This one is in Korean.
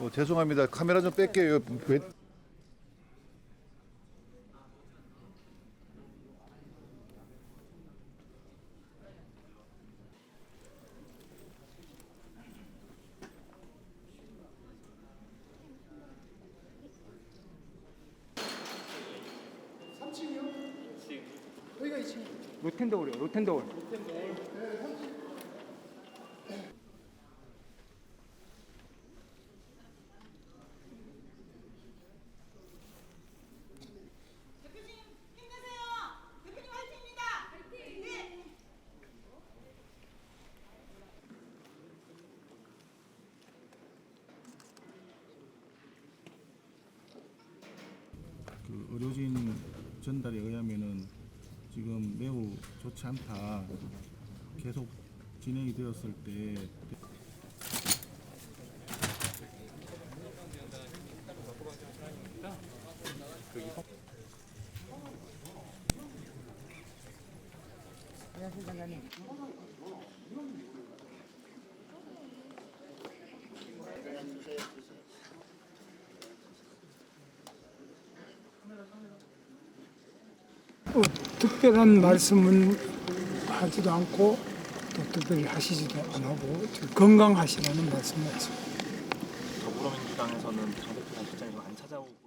어, 죄송합니다. 카메라 좀 뺄게요. 왜- 로텐더울이요. 로텐더울. 대표님 힘내세요. 대표님 화이팅입니다. 화이팅. 네. 그 의료진 전달에 의하면은 지금 매우 좋지 않다. 계속 진행이 되었을 때 어, 특별한 말씀은 하지도 않고 또 특별히 하시지도 좀 건강하시라는 말씀을 하십니다. 더불어민주당에서는 정 대표 단식장에서 안 찾아오고